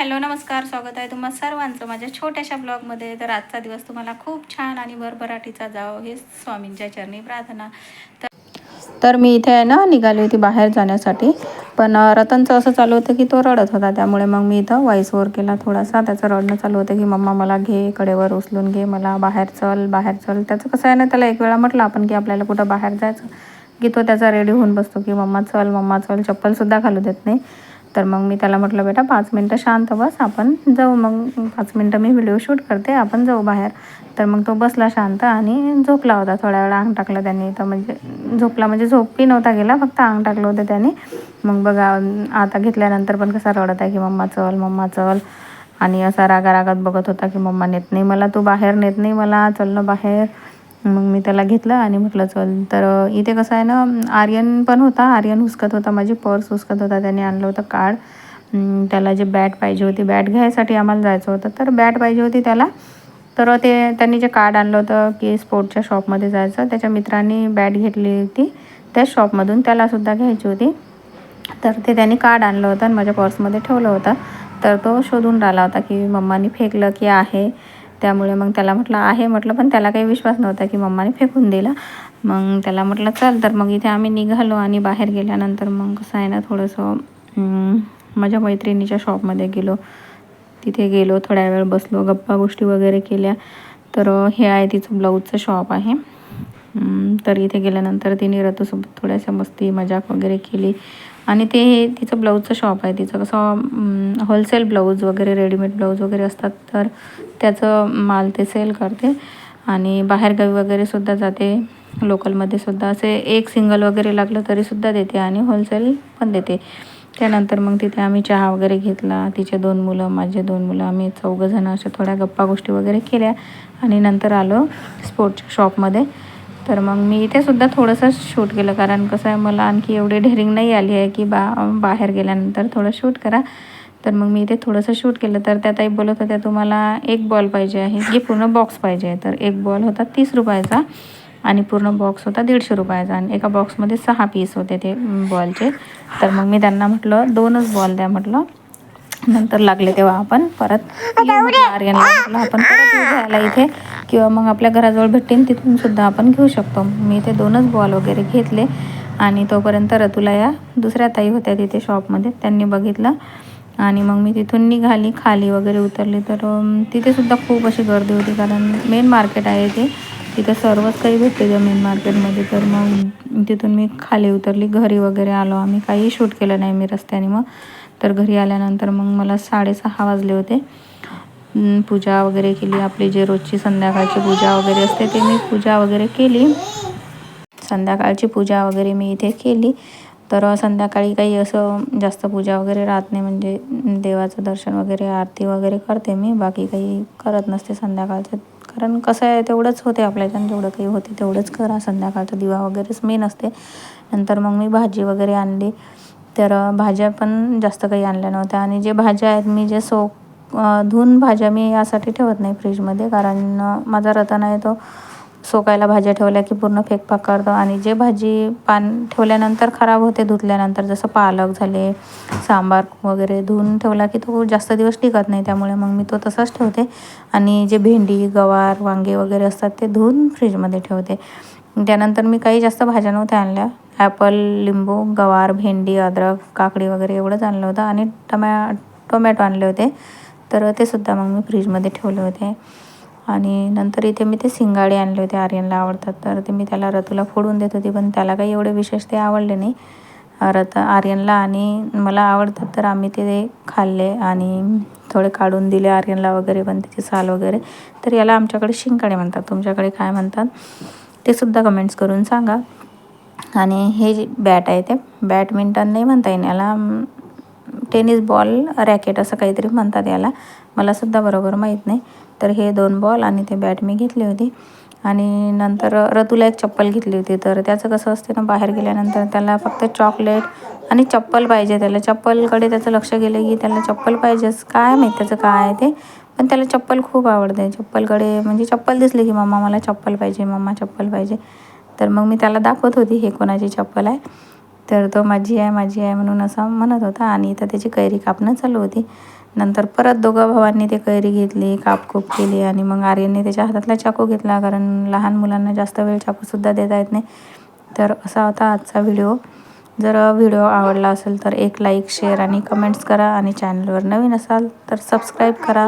Hello नमस्कार स्वागत आहे तुम्हा सर्वांचं माझ्या छोट्याशा ब्लॉगमध्ये. तर आजचा दिवस तुम्हाला खूप छान आणि भरभराटीचा जावं हे स्वामींच्या चरणी प्रार्थना. तर तर मी इथे आहे ना निघाली होती बाहेर जाण्यासाठी. पण रतनचं असं चालू होतं की तो रडत होता. त्यामुळे मग मी इथं व्हॉइस ओवर केला थोडासा. त्याचं रडणं चालू होतं की मम्मा मला घे कडेवर उचलून घे मला बाहेर चल बाहेर चल. त्याचं कसं आहे ना त्याला एक वेळा म्हटलं आपण की आपल्याला कुठं बाहेर जायचं. की तो त्याचा रेडी होऊन बसतो की मम्मा चल मम्मा चल. चप्पलसुद्धा घालू देत नाही. तर मग मी त्याला म्हटलं बेटा पाच मिनटं शांत बस आपण जाऊ. मग पाच मिनटं मी व्हिडिओ शूट करते आपण जाऊ बाहेर. तर मग तो बसला शांत आणि झोपला होता. थोड्या वेळा अंग टाकलं त्यांनी. तर म्हणजे झोपला म्हणजे झोपही नव्हता गेला फक्त अंग टाकलं होतं त्याने. मग बघा आता घेतल्यानंतर पण कसा रडत आहे की मम्मा चल मम्मा चल. आणि असा रागा रागात बघत होता की मम्मा नेत नाही मला तू बाहेर नेत नाही मला चल ना बाहेर. मग मी त्याला घेतलं आणि म्हटलं चल. तर इथे कसं आहे ना आर्यन पण होता. आर्यन हुसकत होता माझी पर्स हुसकत होता त्याने आणलं होतं कार्ड. त्याला जे बॅट पाहिजे होती बॅट घ्यायसाठी आम्हाला जायचं होतं. तर बॅट पाहिजे होती त्याला. तर ते त्यांनी जे कार्ड आणलं होतं की स्पोर्टच्या शॉपमध्ये जायचं त्याच्या मित्रांनी बॅट घेतली होती. त्या शॉपमधून त्यालासुद्धा घ्यायची होती. तर ते त्यांनी कार्ड आणलं होतं आणि माझ्या पर्समध्ये ठेवलं होतं. तर तो शोधून राहिला होता की मम्मानी फेकलं की आहे. त्यामुळे मग त्याला म्हटलं आहे म्हटलं पण त्याला काही विश्वास नव्हता की मम्माने फेकून दिला. मग त्याला म्हटलं चल तर मग इथे आम्ही निघालो आणि बाहेर गेल्यानंतर मग कसं आहे ना थोडंसं माझ्या मैत्रिणीच्या शॉपमध्ये गेलो. तिथे गेलो थोड्या वेळ बसलो गप्पा गोष्टी वगैरे केल्या. तर हे आहे तिचं ब्लाऊजचं शॉप आहे. तर इथे गेल्यानंतर तिने रतूसोबत थोड्याशा मस्ती मजाक वगैरे केली. आणि ते हे तिचं ब्लाऊजचं शॉप आहे. तिचं कसं होलसेल ब्लाऊज वगैरे रेडीमेड ब्लाऊज वगैरे असतात तर त्याचं माल ते सेल करते. आणि बाहेरगावी वगैरे सुद्धा जाते. लोकलमध्ये सुद्धा असे एक सिंगल वगैरे लागलं तरीसुद्धा देते आणि होलसेल पण देते. त्यानंतर मग तिथे आम्ही चहा वगैरे घेतला. तिचे दोन मुलं माझे दोन मुलं आम्ही चौघंजणं अशा थोड्या गप्पा गोष्टी वगैरे केल्या. आणि नंतर आलो स्पोर्ट्सच्या शॉपमध्ये तर मग मी इथे सुद्धा थोडंसं शूट केलं. कारण कसं आहे मला आणखी एवढी ढेरिंग नाही आली आहे की बा बाहेर गेल्यानंतर थोडं शूट करा. तर मग मी इथे थोडंसं शूट केलं. तर त्या ताई बोलत होत्या तुम्हाला एक बॉल पाहिजे आहे. की पूर्ण बॉक्स पाहिजे आहे. तर एक बॉल होता तीस रुपयाचा आणि पूर्ण बॉक्स होता दीडशे रुपयाचा. आणि एका बॉक्समध्ये सहा पीस होते ते बॉलचे. तर मग मी त्यांना म्हटलं दोनच बॉल द्या म्हटलं. नंतर लागले तेव्हा आपण परत. आपण परत घ्यायला इथे. किंवा मग आपल्या घराजवळ भेटेन तिथून सुद्धा आपण घेऊ शकतो. मी इथे दोनच बॉल वगैरे घेतले आणि तोपर्यंत रतुला या दुसऱ्या ताई होत्या तिथे शॉपमध्ये त्यांनी बघितलं. आणि मग मी तिथून निघाली खाली वगैरे उतरली. तर तिथेसुद्धा खूप अशी गर्दी होती कारण मेन मार्केट आहे ते. तिथं सर्वच काही भेटते त्या मेन मार्केटमध्ये तर मग तिथून मी खाली उतरली घरी वगैरे आलो. आम्ही काही शूट केलं नाही मी रस्त्याने मग. तर घरी आल्यानंतर मग मला साडेसहा वाजले होते. पूजा वगैरे केली. आपली जे रोजची संध्याकाळची पूजा वगैरे असते ते मी पूजा वगैरे केली. संध्याकाळची पूजा वगैरे मी इथे केली. तर संध्याकाळी काही असं जास्त पूजा वगैरे राहत नाही. म्हणजे देवाचं दर्शन वगैरे आरती वगैरे करते मी. बाकी काही करत नसते संध्याकाळचं. कारण कसं आहे तेवढंच होते आपल्याच्यानं जेवढं काही होते तेवढंच करा. संध्याकाळचा दिवा वगैरेच मेन असते. नंतर मग मी भाजी वगैरे आणली. तर भाज्या पण जास्त काही आणल्या नव्हत्या. आणि जे भाज्या आहेत मी जे सो धुवून भाज्या मी यासाठी ठेवत नाही फ्रीजमध्ये कारण माझा रतन आहे तो सोकायला भाज्या ठेवल्या की पूर्ण फेकपाक करतो आणि जे भाजी पान ठेवल्यानंतर खराब होते धुतल्यानंतर जसं पालक झाले सांबार वगैरे धुवून ठेवला की तो जास्त दिवस टिकत नाही. त्यामुळे मग मी तो तसाच ठेवते. आणि जे भेंडी गवार वांगे वगैरे असतात ते धुवून फ्रीजमध्ये ठेवते. त्यानंतर मी काही जास्त भाज्या नव्हत्या आणल्या. ॲपल लिंबू गवार भेंडी अद्रक काकडी वगैरे एवढंच आणलं होतं. आणि टमॅ टोमॅटो आणले होते. तर ते सुद्धा मग मी फ्रीजमध्ये ठेवले होते. आणि नंतर इथे मी ते सिंगाडे आणले होते आर्यनला आवडतात. तर ते मी त्याला रतूला फोडून देत होती पण त्याला काही एवढे विशेष ते आवडले नाही. रत आर्यनला आणि मला आवडतात तर आम्ही ते खाल्ले आणि थोडे काढून दिले आर्यनला वगैरे पण त्याची साल वगैरे. तर याला आमच्याकडे शिंकाडे म्हणतात. तुमच्याकडे काय म्हणतात? ते सुद्धा कमेंट्स करून सांगा. आणि हे जे बॅट आहे ते बॅडमिंटन नाही म्हणता येईल. याला टेनिस बॉल रॅकेट असं काहीतरी म्हणतात याला. मला सुद्धा बरोबर माहीत नाही. तर हे दोन बॉल आणि ते बॅट मी घेतली होती. आणि नंतर रतूला एक चप्पल घेतली होती. तर त्याचं कसं असते ना बाहेर गेल्यानंतर त्याला फक्त चॉकलेट आणि चप्पल पाहिजे. त्याला चप्पलकडे त्याचं लक्ष गेलं की त्याला चप्पल पाहिजेच काय माहीत त्याचं काय आहे ते. पण त्याला चप्पल खूप आवडते. चप्पलकडे म्हणजे चप्पल दिसली की मम्मा मला चप्पल पाहिजे मम्मा चप्पल पाहिजे. तर मग मी त्याला दाखवत होती हे कोणाची चप्पल आहे? तर तो माझी आहे माझी आहे म्हणून असा म्हणत होता आणि इथं त्याची कैरी कापणं चालू होती. नंतर परत दोघं भावांनी ते कैरी घेतली कापकूप केली आणि मग आर्यनने त्याच्या हातातला चाकू घेतला कारण लहान मुलांना जास्त वेळ चाकूसुद्धा देता येत नाही. तर असा होता आजचा व्हिडिओ. जर व्हिडिओ आवडला असेल तर एक लाईक शेअर आणि कमेंट्स करा आणि चॅनलवर नवीन असाल तर सबस्क्राईब करा.